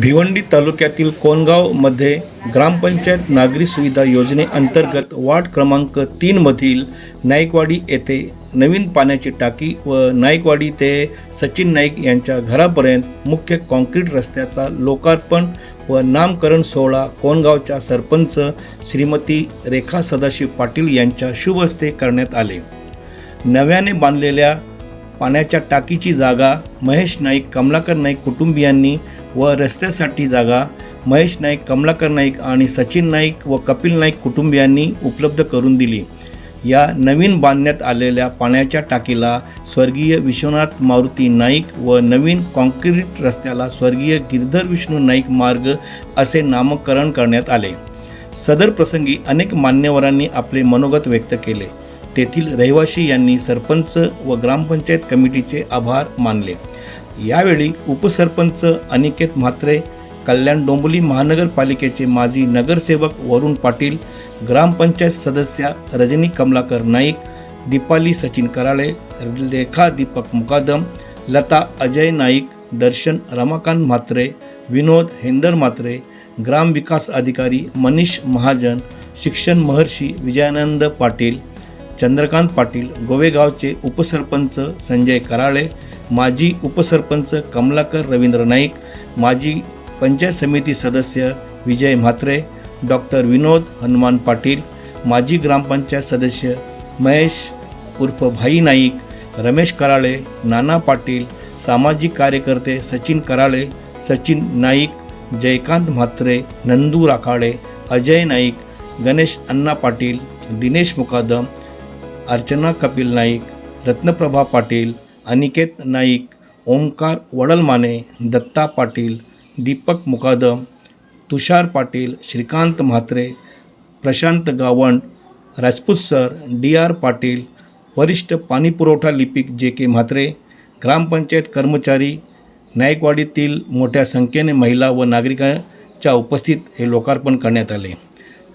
भिवंडी तालुक्यातील कोणगावमध्ये ग्रामपंचायत नागरी सुविधा योजनेअंतर्गत वार्ड क्रमांक तीनमधील नाईकवाडी येथे नवीन पाण्याची टाकी व नाईकवाडी ते सचिन नाईक यांच्या घरापर्यंत मुख्य कॉन्क्रीट रस्त्याचा लोकार्पण व नामकरण सोहळा कोणगावच्या सरपंच श्रीमती रेखा सदाशिव पाटील यांच्या शुभ हस्ते करण्यात आले. नव्याने बांधलेल्या पाण्याच्या टाकीची जागा महेश नाईक कमलाकर नाईक कुटुंबियांनी व रस्त्यासाठी जागा महेश नाईक कमलाकर नाईक आणि सचिन नाईक व कपिल नाईक कुटुंबियांनी उपलब्ध करून दिली. या नवीन बांधण्यात आलेल्या पाण्याच्या टाकीला स्वर्गीय विश्वनाथ मारुती नाईक व नवीन कॉन्क्रीट रस्त्याला स्वर्गीय गिरधर विष्णू नाईक मार्ग असे नामकरण करण्यात आले. सदर प्रसंगी अनेक मान्यवरांनी आपले मनोगत व्यक्त केले. तेथील रहिवासी यांनी सरपंच व ग्रामपंचायत कमिटीचे आभार मानले. यावेळी उपसरपंच अनिकेत म्हात्रे कल्याण डोंबली महानगरपालिकेचे माजी नगरसेवक वरुण पाटील ग्रामपंचायत सदस्या रजनी कमलाकर नाईक दीपाली सचिन कराळे रेखा दीपक मुकादम लता अजय नाईक दर्शन रमाकांत म्हात्रे विनोद हेंदर म्हात्रे ग्रामविकास अधिकारी मनीष महाजन शिक्षण महर्षी विजयानंद पाटील चंद्रकांत पाटील गोवेगावचे उपसरपंच संजय कराळे माजी उपसरपंच कमलाकर रवींद्र नाईक माजी पंचायत समिती सदस्य विजय म्हात्रे डॉक्टर विनोद हनुमान पाटील माजी ग्रामपंचायत सदस्य महेश उर्फ भाई नाईक रमेश कराळे नाना पाटील सामाजिक कार्यकर्ते Sachin Karale Sachin Naik Jaykant Mhatre Nandu Rakhade Ajay Naik Ganesh Anna Patil Dinesh Mukadam Archana Kapil Naik Ratnaprabha Patil Aniket Naik Omkar Wadlamane Datta Patil Deepak Mukadam Tushar Patil Shrikant Mhatre Prashant Gawand Rajput sir D R Patil वरिष्ठ पाणीपुरवठा लिपिक जे के म्हात्रे ग्रामपंचायत कर्मचारी नायकवाडीतील मोठ्या संख्येने महिला व नागरिकांच्या उपस्थित हे लोकार्पण करण्यात आले.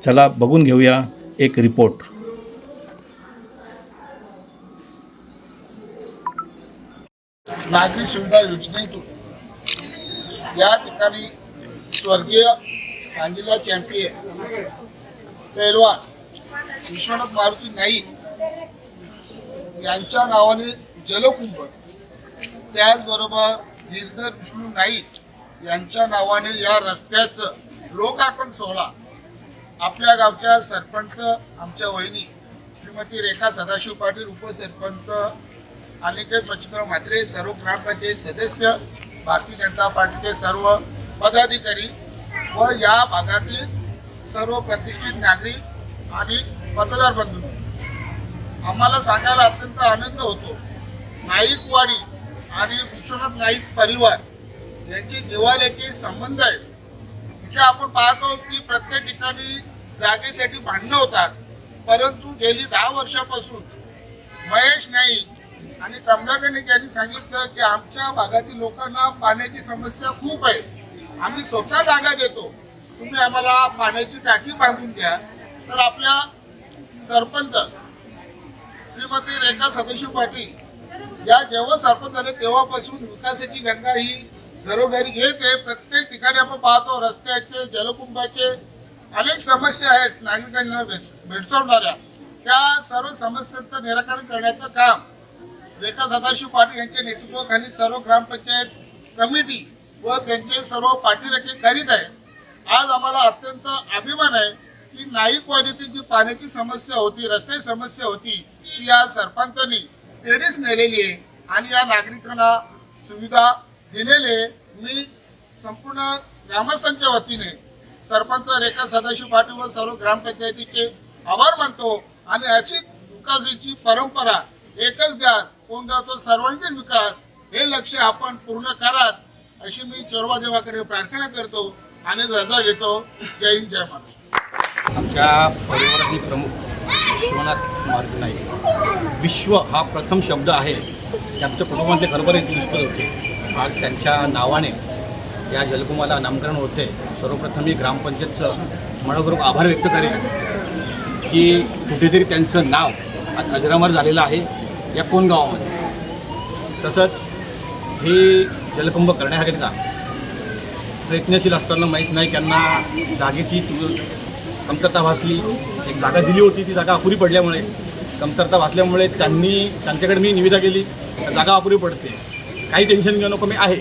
चला बघून घेऊया एक रिपोर्ट. नागरी सुविधा योजनेतून या ठिकाणी स्वर्गीय सांगलीला चॅम्पियन पैलवान विश्वनाथ मारुती नाईक यांच्या नावाने जलकुंभ त्याचबरोबर गिरधर विष्णू नाईक यांच्या नावाने या रस्त्याचं लोकार्पण सोहळा आपल्या गावच्या सरपंच आमच्या वहिनी श्रीमती रेखा सदाशिव पाटील उपसरपंच अनिकेत मच्छिंद्र म्हात्रे सर्व ग्रामपंचायत सदस्य भारतीय जनता पार्टीचे सर्व पदाधिकारी व या भागातील सर्व प्रतिष्ठित नागरिक आणि मतदार बंधू. आम्हाला सांगायला अत्यंत आनंद होतो. नाईकवाडी आणि विश्वनाथ नाईक परिवार यांचे जिवाल्याचे संबंध आहेत. इथे आपण पाहतो की प्रत्येक ठिकाणी जागेसाठी भांडणं होतात. परंतु गेली दहा वर्षापासून महेश नाईक आणि कमलाकर नाईक यांनी सांगितलं की आमच्या भागातील लोकांना पाण्याची समस्या खूप आहे. आम्ही स्वतः जागा देतो. तुम्ही आम्हाला पाण्याची टाकी बांधून द्या. तर आपल्या सरपंच श्रीमती रेखा सदाशिव पाटील या जेव्हा सरपंच झाले तेव्हापासून विकासाची गंगा ही घरोघरी येते प्रत्येक ठिकाणी आपण पाहतो रस्त्याचे जलकुंभाचे अनेक समस्या आहेत. नागरिकांना भेस- भेडसावणाऱ्या त्या सर्व समस्यांचं निराकरण करण्याचं काम रेखा सदाशिव पाटील यांच्या नेतृत्वाखाली सर्व ग्रामपंचायत कमिटी व त्यांचे सर्व पाठीराखे करीत आहे आज आम्हाला अत्यंत अभिमान आहे की नाईकवाडीतील जी पाण्याची समस्या होती रस्त्याची समस्या होती ती या सरपंचांनी तेडीच नेलेली आहे आणि या नागरिकांना सुविधा दिलेले मी संपूर्ण ग्रामस्थांच्या वतीने सरपंच रेखा सदाशिव पाटील व सर्व ग्रामपंचायतीचे आभार मानतो आणि अशी दुकाजीची परंपरा एकच द्या. कोणगावचा सर्वांगीण विकास हे लक्ष आपण पूर्ण कराल अशी मी चोरवा देवाकडे प्रार्थना करतो आणि रजा घेतो. जय हिंद जय महाराष्ट्र. आमच्या परिवारातील प्रमुख विश्वनाथ मार्ग नाईक विश्व हा प्रथम शब्द आहे त्यांच्या आमच्या कुटुंबातले खरोखर एक दिसत होते आज त्यांच्या नावाने या जलकुमाला नामकरण होते. सर्वप्रथम मी ग्रामपंचायतचं मनपूर्वक आभार व्यक्त करेन की कुठेतरी त्यांचं नाव आज अजरामर झालेलं आहे. या कोणगावामध्ये तसंच हे जलकुंभ करण्याकरिता प्रयत्नशील असताना माहीत नाईक यांना जागेची कमतरता भासली. एक जागा दिली होती ती जागा अपुरी पडल्यामुळे. कमतरता भासल्यामुळे त्यांनी त्यांच्याकडे मी निविदा केली. जागा अपुरी पडते. काही टेन्शन घेऊ नको मी आहे.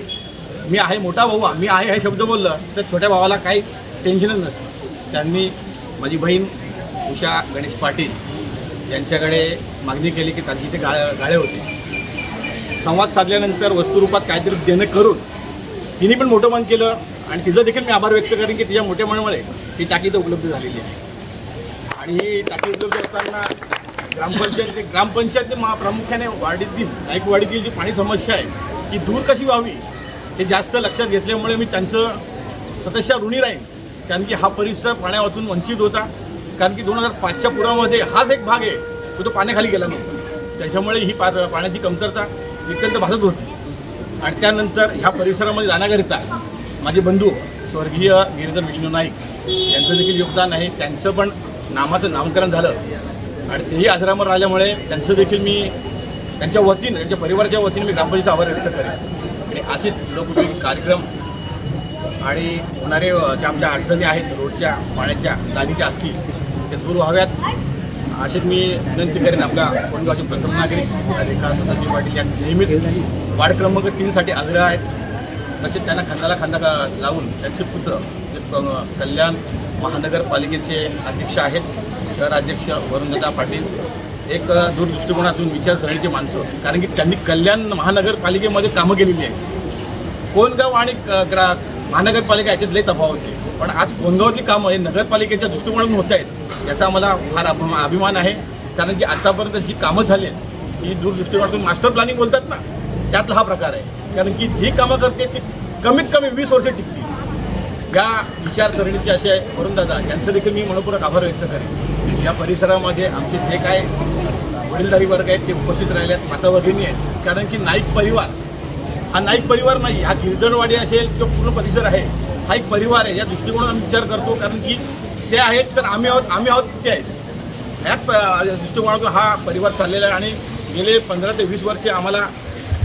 मी आहे मोठा भाऊ मी आहे हे शब्द बोललं तर छोट्या भावाला काही टेन्शनच नसतं. त्यांनी माझी बहीण उषा गणेश पाटील यांच्याकडे मागणी केली की त्यांची ते गाळे गाळे होते. संवाद साधल्यानंतर वस्तुरूपात काहीतरी देणं करून तिने पण मोठं मन केलं आणि तिचं देखील मी आभार व्यक्त करेन की तिच्या मोठ्या मनामुळे ही टाकी तर उपलब्ध झालेली आहे. आणि ही टाकी उपलब्ध असताना ग्रामपंचायत ग्रामपंचायत महा प्रामुख्याने वाडीतील नाईकवाडीतील जी पाणी समस्या आहे ती दूर कशी व्हावी हे जास्त लक्षात घेतल्यामुळे मी त्यांचं सदस्य ऋणी राहीन. कारण की हा परिसर पाण्यापासून वंचित होता. कारण की दोन हजार पाचच्या पुरामध्ये हाच एक भाग आहे तो तो पाण्याखाली गेला नव्हता. त्याच्यामुळे ही पा पाण्याची कमतरता अत्यंत भासत होती. आणि त्यानंतर ह्या परिसरामध्ये जाण्याकरिता माझे बंधू स्वर्गीय गिरीधर विष्णू नाईक यांचं देखील योगदान आहे. त्यांचं पण नामाचं नामकरण झालं. आणि तेही आश्रमावर राहिल्यामुळे त्यांचं देखील मी त्यांच्या वतीनं त्यांच्या परिवाराच्या वतीने मी ग्रामपंचायत आभार व्यक्त करेन. आणि असेच लोकउपयोगी कार्यक्रम आणि होणारे ज्या आमच्या अडचणी आहेत रोडच्या पाण्याच्या नालीच्या असतील ते दूर व्हाव्यात. असेच मी विनंती करेन आपल्या कोणगावचे प्रथम नागरिक रेखा सदाजी पाटील या नेहमीच वार्ड क्रमांक तीनसाठी आग्रह आहेत. तसेच त्यांना खांद्याला खांदा लावून त्यांचे पुत्र जे कल्याण महानगरपालिकेचे अध्यक्ष आहेत शहराध्यक्ष वरुणदादा पाटील एक दूरदृष्टिकोनातून विचारसरणीची माणसं. कारण की त्यांनी कल्याण महानगरपालिकेमध्ये कामं केलेली आहेत. कोणगाव आणि ग्रा महानगरपालिका याच्यात लई तफावत आहे. पण आज गोंधळची कामं हे नगरपालिकेच्या दृष्टिकोनातून होत आहेत याचा मला फार अभिमान आहे. कारण की आतापर्यंत जी कामं झाली आहेत ही दूरदृष्टिकोनातून मास्टर प्लॅनिंग बोलतात ना त्यातला हा प्रकार आहे. कारण की जी कामं करते ती कमीत कमी वीस वर्ष टिकतील. या विचारसरणीचे असे वरुण दादा यांचं देखील मी मनपूर्वक आभार व्यक्त करेन. या परिसरामध्ये आमचे जे काय वडीलधारी वर्ग आहेत ते उपस्थित राहिले आहेत माता भगिनी आहेत. कारण की नाईक परिवार हा नाईक परिवार नाही हा गिरधनवाडी असेल तो पूर्ण परिसर आहे हा एक परिवार आहे. या दृष्टिकोनातून आम्ही विचार करतो कारण की ते आहेत तर आम्ही आहोत आम्ही आहोत ते आहेत. ह्याच दृष्टिकोनातून हा परिवार चाललेला आहे आणि गेले पंधरा ते वीस वर्षे आम्हाला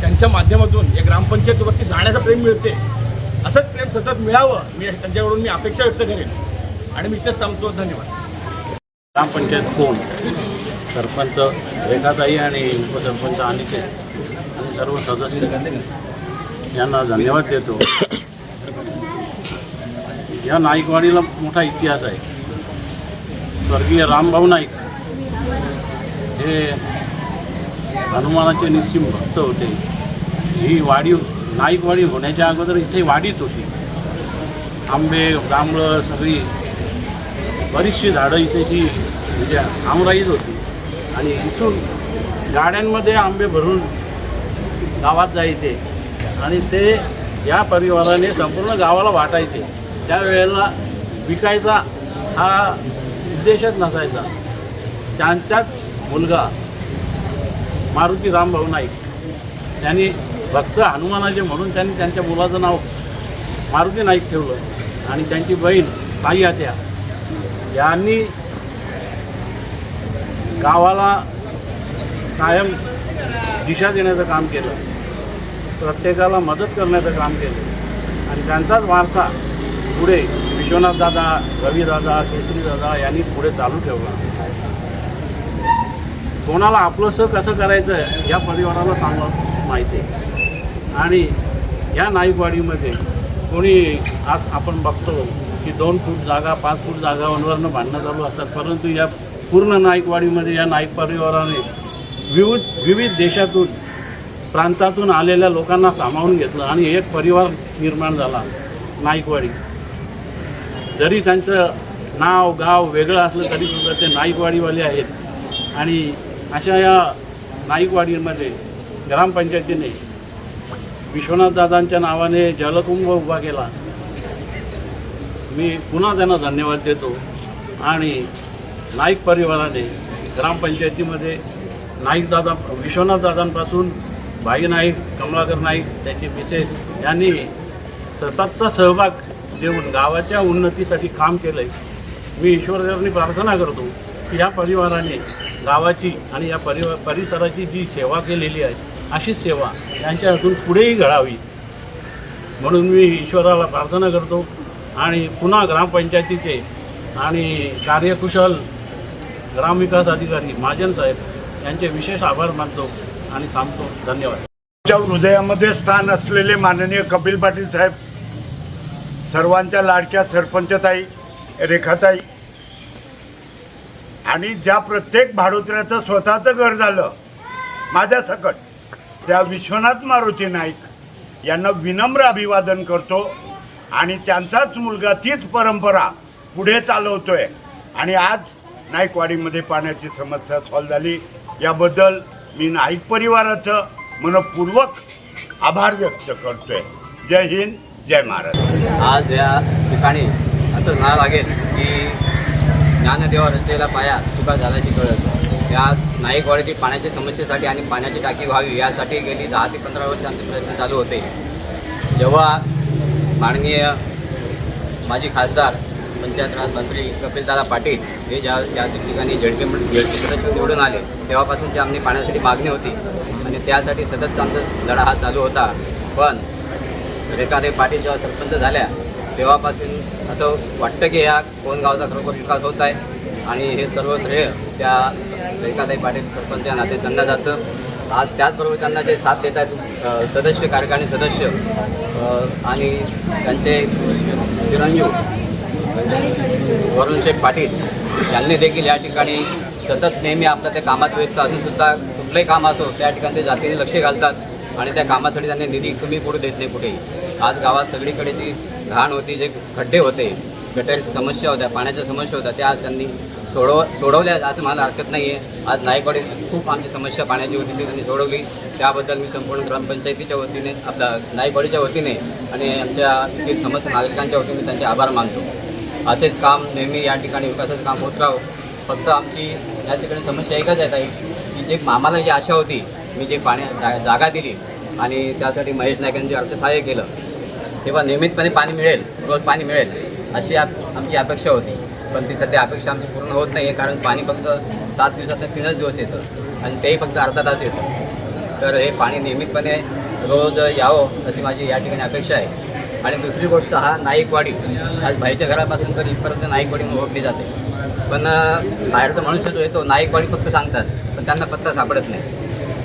त्यांच्या माध्यमातून या ग्रामपंचायतीवरती जाण्याचं प्रेम मिळते. असंच प्रेम सतत मिळावं मी त्यांच्याकडून मी अपेक्षा व्यक्त करेन. आणि मी इथेच थांबतो. धन्यवाद. ग्रामपंचायत कोण? सरपंच रेखाताई आणि उपसरपंच अनिकेत. आणि सर्व सदस्य. यांना धन्यवाद देतो. या नाईकवाडीला मोठा इतिहास आहे. स्वर्गीय रामभाऊ नाईक हे हनुमानाचे निस्सिम भक्त होते. ही वाडी नाईकवाडी होण्याच्या अगोदर इथे वाडीच होती. आंबे जांभळं सगळी बरीचशी झाडं इथेची म्हणजे आमराईच होती. आणि इथून गाड्यांमध्ये आंबे भरून गावात जायचे. आणि ते या परिवाराने संपूर्ण गावाला वाटायचे. त्यावेळेला विकायचा हा उद्देशच नसायचा. त्यांचाच मुलगा मारुती रामभाऊ नाईक त्यांनी भक्त हनुमानाचे म्हणून त्यांनी त्यांच्या मुलाचं नाव मारुती नाईक ठेवलं आणि त्यांची बहीण ताई आत्या यांनी गावाला कायम दिशा देण्याचं काम केलं. प्रत्येकाला मदत करण्याचं काम केलं. आणि त्यांचाच वारसा पुढे विश्वनाथ दादा रविदादा केसरी दादा यांनी पुढे चालू ठेवला. कोणाला आपलंसं कसं करायचं या परिवाराला चांगलं माहिती आहे. आणि या नाईकवाडीमध्ये कोणी आज आपण बघतो की दोन फूट जागा पाच फूट जागांवरनं भांडणं चालू असतात. परंतु या पूर्ण नाईकवाडीमध्ये या नाईक परिवाराने विविध विविध देशातून प्रांतातून आलेल्या लोकांना सामावून घेतलं आणि एक परिवार निर्माण झाला नाईकवाडी. जरी त्यांचं नाव गाव वेगळं असलं तरीसुद्धा ते नाईकवाडीवाले आहेत. आणि अशा या नाईकवाडीमध्ये ग्रामपंचायतीने विश्वनाथदादांच्या नावाने जलकुंभ उभा केला. मी पुन्हा त्यांना धन्यवाद देतो आणि नाईक परिवाराने ग्रामपंचायतीमध्ये नाईकदादा विश्वनाथदादांपासून भाई नाईक कमलाकर नाईक त्यांचे मिसेस यांनी सततचा सहभाग देऊन गावाच्या उन्नतीसाठी काम केलं आहे मी ईश्वरचरणी प्रार्थना करतो की या परिवाराने गावाची आणि या परिवा परिसराची जी सेवा केलेली आहे अशी सेवा यांच्या हातून पुढेही घडावी. म्हणून मी ईश्वराला प्रार्थना करतो आणि पुन्हा ग्रामपंचायतीचे आणि कार्यकुशल ग्रामविकास अधिकारी महाजन साहेब यांचे विशेष आभार मानतो आणि थांबतो. धन्यवाद. च्या हृदयामध्ये स्थान असलेले माननीय कपिल पाटील साहेब सर्वांच्या लाडक्या सरपंचताई रेखाताई. आणि ज्या प्रत्येक भाडोत्र्याचं स्वतःचं घर झालं माझ्या सकट त्या विश्वनाथ मारुती नाईक यांना विनम्र अभिवादन करतो आणि त्यांचाच मुलगा तीच परंपरा पुढे चालवतोय. आणि आज नाईकवाडीमध्ये पाण्याची समस्या सॉल्व झाली. याबद्दल मी नाईक परिवाराचं मनपूर्वक आभार व्यक्त करतोय. जय हिंद. जय महाराज. आज या ठिकाणी असं म्हणावं लागेल की ज्ञानदेवा रचलेला पाया तुका झाल्याची कळस. या नाईकवाडीतील पाण्याच्या समस्येसाठी आणि पाण्याची टाकी व्हावी यासाठी गेली दहा ते पंधरा वर्ष आमचे प्रयत्न चालू होते. जेव्हा माननीय माजी खासदार पंचायत राज मंत्री कपिलदादा पाटील हे ज्या ज्या ठिकाणी झेडके झडपी निवडून आले तेव्हापासूनची आमची पाण्यासाठी मागणी होती. आणि त्यासाठी सतत आमचा लढा हा चालू होता. पण रेखादे पाटील जेव्हा सरपंच झाल्या तेव्हापासून असं वाटतं की ह्या कोण गावचा खरोखर विकास होत आहे आणि हे सर्व श्रेय त्या रेखाताई पाटील सरपंच या नाते त्यांना जातं. आज त्याचबरोबर त्यांना जे साथ देत आहेत सदस्य कार्यकारिणी सदस्य आणि त्यांचे चिरंजीव वरुणशेठ पाटील यांनी देखील या ठिकाणी सतत नेहमी आपल्या त्या कामात व्यस्त. असूनसुद्धा कुठलंही काम असो त्या ठिकाणी ते जातीने लक्ष घालतात आणि त्या कामासाठी त्यांनी निधी कमी पडू देत नाही कुठेही. आज गावात सगळीकडे जी घाण होती जे खड्डे होते गटर समस्या होत्या पाण्याच्या समस्या होत्या त्या आज त्यांनी सोडव सोडवल्या असं मला हरकत नाही आहे आज नायकवाडीत खूप आमची समस्या पाण्याची होती ती त्यांनी सोडवली. त्याबद्दल मी संपूर्ण ग्रामपंचायतीच्या वतीने आपल्या नायकवाडीच्या वतीने आणि आमच्या येथील समस्त नागरिकांच्या वतीने त्यांचे आभार मानतो. असेच काम नेहमी या ठिकाणी विकासाचं काम होत राहो. फक्त आमची या ठिकाणी समस्या एकच आहे ताई की जे आम्हाला जी आशा होती मी जे पाण्या जा जागा दिली आणि त्यासाठी महेश नाईकांनी जे अर्थसहाय्य केलं तेव्हा नियमितपणे पाणी मिळेल रोज पाणी मिळेल अशी आप आमची अपेक्षा होती. पण ती सध्या अपेक्षा आमची पूर्ण होत नाही आहे कारण पाणी फक्त सात दिवसात तीनच दिवस येतं आणि तेही फक्त अर्धा तास येतं. तर हे पाणी नियमितपणे रोज यावं अशी माझी या ठिकाणी अपेक्षा आहे. आणि दुसरी गोष्ट हा नाईकवाडी आज भाईच्या घरापासून तर इथपर्यंत नाईकवाडी ओळखली जाते. पण बाहेरचं बाहेरचा मनुष्य जो येतो नाईकवाडी फक्त सांगतात पण त्यांना पत्ता सापडत नाही.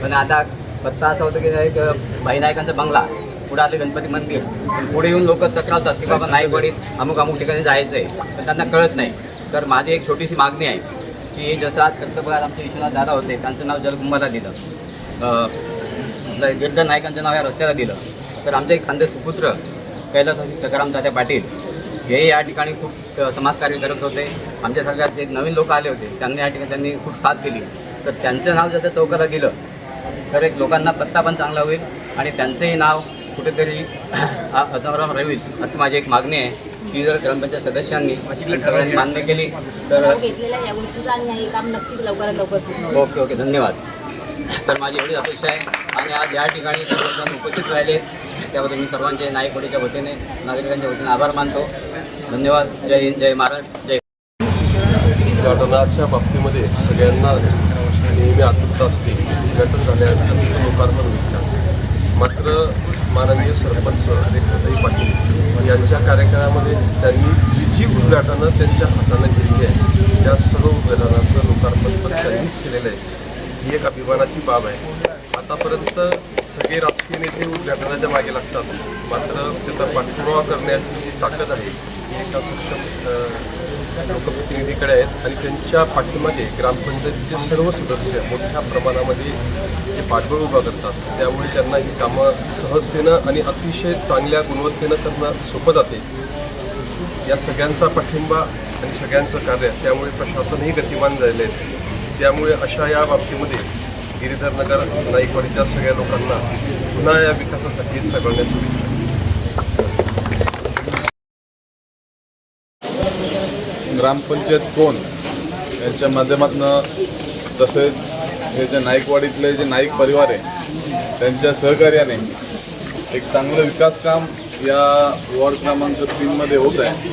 पण आता पत्ता असा होतं की एक भाई नायकांचा बंगला पुढे आले गणपती मंदिर. पण पुढे येऊन लोक तक्रारतात की बाबा नाईकवाडीत अमुक अमुक ठिकाणी जायचं आहे पण त्यांना कळत नाही. तर माझी एक छोटीशी मागणी आहे की जसं आज कर्तव्यात आमचे विश्वनाथ दादा होते. त्यांचं नाव जलकुंभाला दिलं. अं, गिरधर नायकांचं नाव या रस्त्याला दिलं. तर आमचे एक खांदे सुपुत्र कैलासवासी सकाराम दादा पाटील हे या ठिकाणी खूप समाजकार्य करत होते. आमच्या सगळ्यात जे नवीन लोक आले होते त्यांनी या ठिकाणी त्यांनी खूप साथ दिली. तर त्यांचं नाव जर चौकाला दिलं तर एक लोकांना पत्ता पण चांगला होईल आणि त्यांचंही नाव कुठेतरी अजराम राहील अशी माझी एक मागणी आहे. की जर ग्रामपंचायत सदस्यांनी सगळ्यांनी मान्य केली तर तो घेतलेल्या या गोष्टीचं आणि हे काम नक्कीच लवकरात लवकर पूर्ण होईल. ओके ओके धन्यवाद. तर माझी एवढीच अपेक्षा आहे. आणि आज या ठिकाणी सर्वजण उपस्थित राहिले. त्याबद्दल मी सर्वांचे नायकवाडीच्या वतीने नागरिकांच्या वतीने आभार मानतो. धन्यवाद. जय हिंद जय महाराष्ट्र जय उद्घाटनाच्या बाबतीमध्ये सगळ्यांना नेहमी आतुरता असते. उद्घाटन झाल्यानंतर लोकार्पण होईल मात्र माननीय सरपंच रेखाताई पाटील यांच्या कार्यकाळामध्ये त्यांनी जी जी उद्घाटनं त्यांच्या हाताने केली आहे त्या सर्व उद्घाटनाचं लोकार्पण पण त्यांनीच केलेलं आहे. ही एक अभिमानाची बाब आहे. आतापर्यंत सगळे राजकीय नेते उद्घाटनाच्या मागे लागतात. मात्र त्याचा पाठपुरावा करण्याची जी ताकद आहे ही एका सक्षम लोकप्रतिनिधीकडे आहेत आणि त्यांच्या पाठीमागे ग्रामपंचायतीचे सर्व सदस्य मोठ्या प्रमाणामध्ये जे पाठबळ उभा करतात त्यामुळे त्यांना ही कामं सहजतेनं आणि अतिशय चांगल्या गुणवत्तेनं त्यांना सोपं जाते. या सगळ्यांचा पाठिंबा आणि सगळ्यांचं कार्य त्यामुळे प्रशासनही गतिमान झालेले आहे. त्यामुळे अशा या बाबतीमध्ये गिरीधर नगर नाईकवाडीच्या सगळ्या लोकांना पुन्हा या विकासासाठी सगळ्यांना ग्रामपंचायत कोण यांच्या माध्यमातून तसेच हे जे नाईकवाडीतले जे नाईक परिवार आहे त्यांच्या सहकार्याने एक चांगलं विकास काम या वॉर्ड क्रमांक तीनमध्ये होत आहे.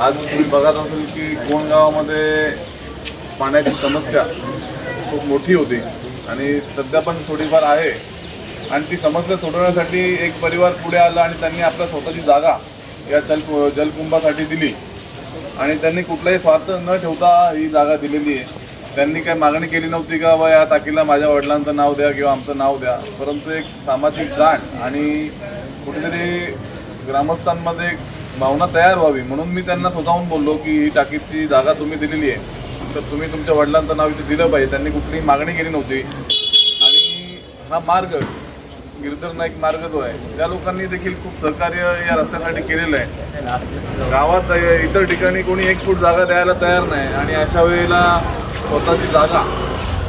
आज तुम्ही बघत असाल की कोण गावामध्ये पाण्याची समस्या खूप मोठी होती आणि सध्या पण थोडीफार आहे. आणि ती समस्या सोडवण्यासाठी एक परिवार पुढे आला आणि त्यांनी आपल्या स्वतःची जागा या जल जलकुंभासाठी दिली. आणि त्यांनी कुठलाही स्वार्थ न ठेवता ही जागा दिलेली आहे. त्यांनी काही मागणी केली नव्हती का बा या टाकीला माझ्या वडिलांचं नाव द्या किंवा आमचं नाव द्या. परंतु एक सामाजिक जाण आणि कुठेतरी ग्रामस्थांमध्ये एक भावना तयार व्हावी. म्हणून मी त्यांना स्वतःहून बोललो की ही टाकीची जागा तुम्ही दिलेली आहे. तर तुम्ही तुमच्या वडिलांचं नाव इथे दिलं पाहिजे. त्यांनी कुठलीही मागणी केली नव्हती. आणि हा मार्ग गिरधर नाईक मार्ग जो आहे त्या लोकांनी देखील खूप सहकार्य या रस्त्यासाठी केलेलं आहे. गावात इतर ठिकाणी कोणी एक फूट जागा द्यायला तयार नाही आणि अशा वेळेला स्वतःची जागा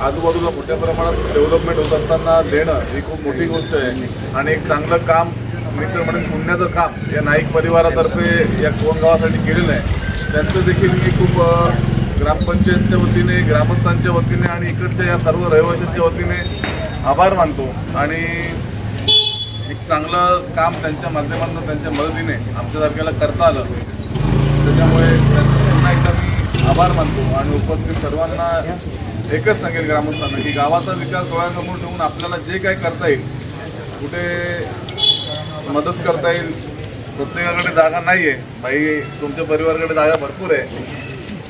आजूबाजूला मोठ्या प्रमाणात डेव्हलपमेंट होत असताना देणं ही खूप मोठी गोष्ट आहे. आणि एक चांगलं काम मित्र म्हणजे पुण्याचं काम या नाईक परिवारातर्फे या कोण गावासाठी केलेलं आहे त्यांचं देखील मी खूप ग्रामपंचायतच्या वतीने ग्रामस्थांच्या वतीने आणि इकडच्या या सर्व रहिवाशांच्या वतीने आभार मानतो. आणि एक चांगलं काम त्यांच्या माध्यमातून त्यांच्या मदतीने आमच्यासारख्याला करता आलं. त्याच्यामुळे त्यांना पुन्हा एकदा मी आभार मानतो आणि उपस्थित सर्वांना एकच सांगेल ग्रामस्थांना की गावाचा विकास डोळ्यासमोर ठेवून आपल्याला जे काही करता येईल कुठे मदत करता येईल प्रत्येकाकडे जागा नाही आहे बाई तुमच्या परिवाराकडे जागा भरपूर आहे.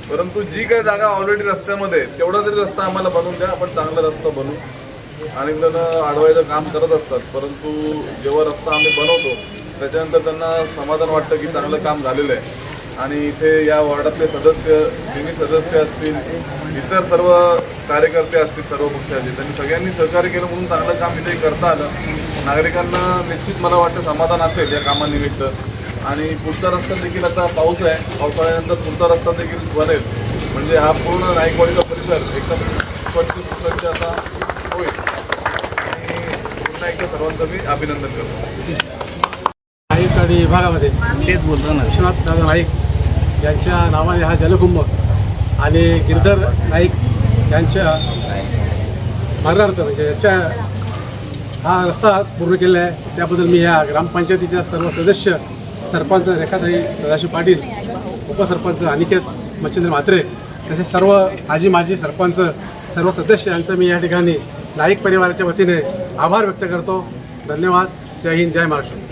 परंतु जी काही जागा ऑलरेडी रस्त्यामध्ये तेवढा तरी रस्ता आम्हाला बनवून द्या आपण चांगला रस्ता बनवू. अनेक जण अडवायचं काम करत असतात परंतु जेव्हा रस्ता आम्ही बनवतो त्याच्यानंतर त्यांना समाधान वाटतं की चांगलं काम झालेलं आहे. आणि इथे या वॉर्डातले सदस्य तिन्ही सदस्य असतील इतर सर्व कार्यकर्ते असतील सर्व पक्षाचे त्यांनी सगळ्यांनी सहकार्य केलं म्हणून चांगलं काम इथे करता आलं. नागरिकांना निश्चित मला वाटतं समाधान असेल या कामानिमित्त. आणि पुढचा रस्ता देखील आता पाऊस आहे पावसाळ्यानंतर पुढचा रस्ता देखील बनेल. म्हणजे हा पूर्ण नाईकवाडीचा परिसर एकदम स्वच्छ सुसज्ज असा होईल आणि पुन्हा एकदा सर्वांचं मी अभिनंदन करतो. नाईक आणि विभागामध्ये तेच बोलतो ना. विश्वनाथ दादा नाईक यांच्या नावाने हा जलकुंभ आणि गिरधर नाईक यांच्या स्मरणार्थ म्हणजे याच्या हा रस्ता पूर्ण केलेला आहे. त्याबद्दल मी या ग्रामपंचायतीच्या सर्व सदस्य सरपंच रेखाताई सदाशिव पाटील उपसरपंच अनिकेत मच्छिंद्र म्हात्रे तसेच सर्व आजी माजी सरपंच सर्व सदस्य यांचं मी या ठिकाणी नाईक परिवाराच्या वतीने आभार व्यक्त करतो. धन्यवाद. जय हिंद जय महाराष्ट्र.